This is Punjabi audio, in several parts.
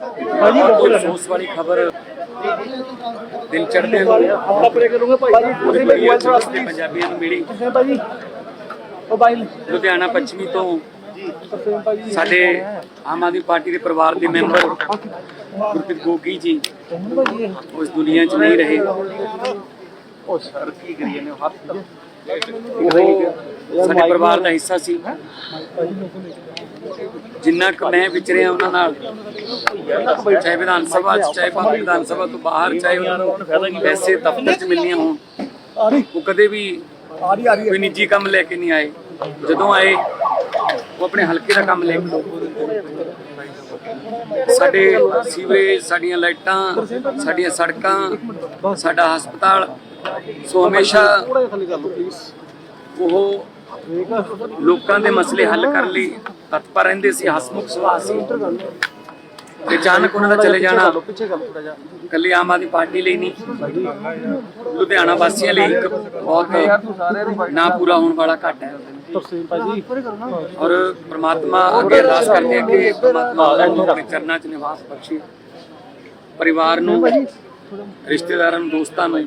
ਭਾਜੀ ਕੋਈ ਅਫਸੋਸ ਵਾਲੀ ਖਬਰ ਦਿਲ ਚੜ੍ਹਦੇ ਹੋਏ। ਆਪਣਾ ਪਰੇ ਕਰੂੰਗਾ ਭਾਜੀ ਪੂਰੀ ਦੁਨੀਆ ਚ ਵਸਦੇ ਪੰਜਾਬੀਆਂ ਨੂੰ ਮਿਲੀ। ਹੈ ਭਾਜੀ ਮੋਬਾਈਲ ਲੁਧਿਆਣਾ ਪੱਛਮੀ ਤੋਂ ਸਾਡੇ ਆਮ ਆਦਮੀ ਪਾਰਟੀ ਦੇ ਪਰਿਵਾਰ ਦੇ ਮੈਂਬਰ ਗੁਰਪ੍ਰੀਤ ਗੋਗੀ ਜੀ ਉਸ ਦੁਨੀਆ 'ਚ ਨਹੀਂ ਰਹੇ। ਉਹ ਸਰ ਕੀ ਕਰੀਏ ਨੇ ਹੱਥ ਉਹ ਸਾਡੇ ਪਰਿਵਾਰ ਦਾ ਹਿੱਸਾ ਸੀ। ਜਿੰਨਾ ਕੁ ਮੈਂ ਵਿਚਰਿਆ ਉਹਨਾਂ ਨਾਲ ਚਾਹੇ ਵਿਧਾਨ ਸਭਾ ਚਾਹੇ ਵਿਧਾਨ ਸਭਾ ਤੋਂ ਬਾਹਰ, ਚਾਹੇ ਉਹਨਾਂ ਨੂੰ ਪੈਸੇ ਦਫ਼ਤਰ 'ਚ ਮਿਲਣੀਆਂ ਹੋਣ, ਉਹ ਕਦੇ ਵੀ ਕੋਈ ਨਿੱਜੀ ਕੰਮ ਲੈ ਕੇ ਨਹੀਂ ਆਏ। ਜਦੋਂ ਆਏ, ਉਹ ਆਪਣੇ ਹਲਕੇ ਦਾ ਕੰਮ ਲੈ ਕੇ ਸਾਡੇ ਸੀਵਰੇਜ, ਸਾਡੀਆਂ ਲਾਈਟਾਂ, ਸਾਡੀਆਂ ਸੜਕਾਂ, ਸਾਡਾ ਹਸਪਤਾਲ ਸੋ ਹਮੇਸ਼ਾ ਉਹ ਲੋਕਾਂ ਦੇ ਮਸਲੇ ਹੱਲ ਕਰਨ ਲਈ ਤਤਪਰ ਰਹਿੰਦੇ ਸੀ, ਹਸਮੁਖ ਸੁਭਾਅ ਸੀ। ਤੇ ਅਚਾਨਕ ਉਹਨਾਂ ਦਾ ਚਲੇ ਜਾਣਾ ਪਿੱਛੇ ਆਮ ਆਦਮੀ ਪਾਰਟੀ ਲਈ ਨਹੀਂ, ਲੁਧਿਆਣਾ ਵਾਸੀਆਂ ਲਈ ਇੱਕ ਬਹੁਤ ਨਾ ਪੂਰਾ ਹੋਣ ਵਾਲਾ ਘਾਟਾ ਹੈ। ਔਰ ਪ੍ਰਮਾਤਮਾ ਅੱਗੇ ਅਰਦਾਸ ਕਰਦੇ ਹਾਂ ਕਿ ਪ੍ਰਮਾਤਮਾ ਆਪਣੇ ਚਰਨਾਂ 'ਚ ਨਿਵਾਸ ਬਖਸ਼ੇ। ਪਰਿਵਾਰ ਨੂੰ, ਰਿਸ਼ਤੇਦਾਰਾਂ ਨੂੰ, ਦੋਸਤਾਂ ਨੂੰ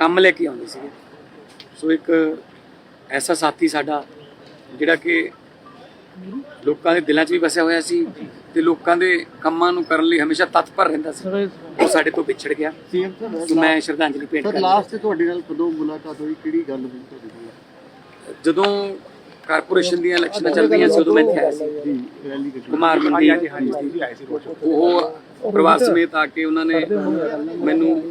ਕੰਮ ਲੈ ਕੇ ਆਉਂਦੇ ਸੀ ਸੋ ਇੱਕ ਐਸਾ ਸਾਥੀ ਸਾਡਾ ਜਿਹੜਾ ਕਿ ਲੋਕਾਂ ਦੇ ਦਿਲਾਂ 'ਚ ਵੀ ਵਸਿਆ ਹੋਇਆ ਸੀ ਤੇ ਲੋਕਾਂ ਦੇ ਕੰਮਾਂ ਨੂੰ ਕਰਨ ਲਈ ਹਮੇਸ਼ਾ ਤਤਪਰ ਰਹਿੰਦਾ ਸੀ। ਉਹ ਸਾਡੇ ਤੋਂ ਵਿਛੜ ਗਿਆ। ਮੈਂ ਸ਼ਰਧਾਂਜਲੀ ਭੇਟ ਕਰਦਾ। ਲਾਸਟ ਤੇ ਤੁਹਾਡੇ ਨਾਲ ਕਦੋਂ ਮੁਲਾਕਾਤ ਹੋਈ? ਕਿਹੜੀ ਗੱਲ ਹੋਈ ਤੁਹਾਡੀ ਨਾਲ? ਜਦੋਂ ਕਾਰਪੋਰੇਸ਼ਨ ਦੀਆਂ ਇਲੈਕਸ਼ਨਾਂ ਚੱਲ ਰਹੀਆਂ ਸੀ ਉਦੋਂ ਮੈਂ ਇੱਥੇ ਆਇਆ ਸੀ। ਕੁਮਾਰ ਮੰਡੀ ਉਹ ਪਰਿਵਾਰ ਸਮੇਤ ਆ ਕੇ ਉਹਨਾਂ ਨੇ ਮੈਨੂੰ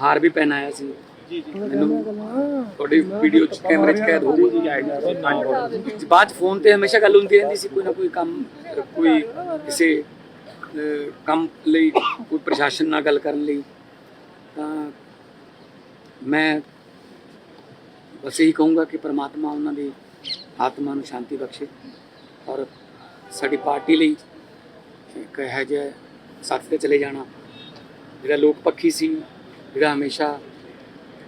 ਹਾਰ ਵੀ ਪਹਿਨਾਇਆ ਸੀ। ਮੈਨੂੰ ਤੁਹਾਡੀ ਵੀਡੀਓ ਚ ਕੈਮਰੇ ਚ ਕੈਦ ਹੋ ਗਈ ਬਾਅਦ ਚ ਫੋਨ ਤੇ ਹਮੇਸ਼ਾ ਗੱਲ ਹੁੰਦੀ ਰਹਿੰਦੀ ਸੀ ਕੋਈ ਨਾ ਕੋਈ ਕੰਮ ਕੋਈ ਕਿਸੇ ਕੰਮ ਲਈ ਕੋਈ ਪ੍ਰਸ਼ਾਸਨ ਨਾਲ ਗੱਲ ਕਰਨ ਲਈ। ਤਾਂ ਮੈਂ ਬਸ ਇਹੀ ਕਹੂੰਗਾ ਕਿ ਪ੍ਰਮਾਤਮਾ ਉਹਨਾਂ ਦੀ ਆਤਮਾ ਨੂੰ ਸ਼ਾਂਤੀ ਬਖਸ਼ੇ ਔਰ ਸਾਡੀ ਪਾਰਟੀ ਲਈ ਇੱਕ ਹੈ ਜਿਹਾ ਸਾਥ ਤੇ ਚਲੇ ਜਾਣਾ। ਜਿਹੜਾ ਲੋਕ ਪੱਖੀ ਸੀ ਜਿਹੜਾ ਹਮੇਸ਼ਾ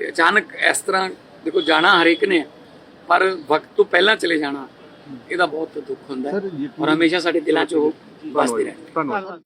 ਤੇ ਅਚਾਨਕ ਇਸ ਤਰ੍ਹਾਂ ਦੇਖੋ ਜਾਣਾ ਹਰੇਕ ਨੇ ਪਰ ਵਕਤ ਤੋਂ ਪਹਿਲਾਂ ਚਲੇ ਜਾਣਾ ਇਹਦਾ ਬਹੁਤ ਦੁੱਖ ਹੁੰਦਾ ਹੈ ਔਰ ਹਮੇਸ਼ਾ ਸਾਡੇ ਦਿਲਾਂ 'ਚ ਉਹ ਵਸਦੇ ਰਹਿਣਗੇ ਧੰਨਵਾਦ।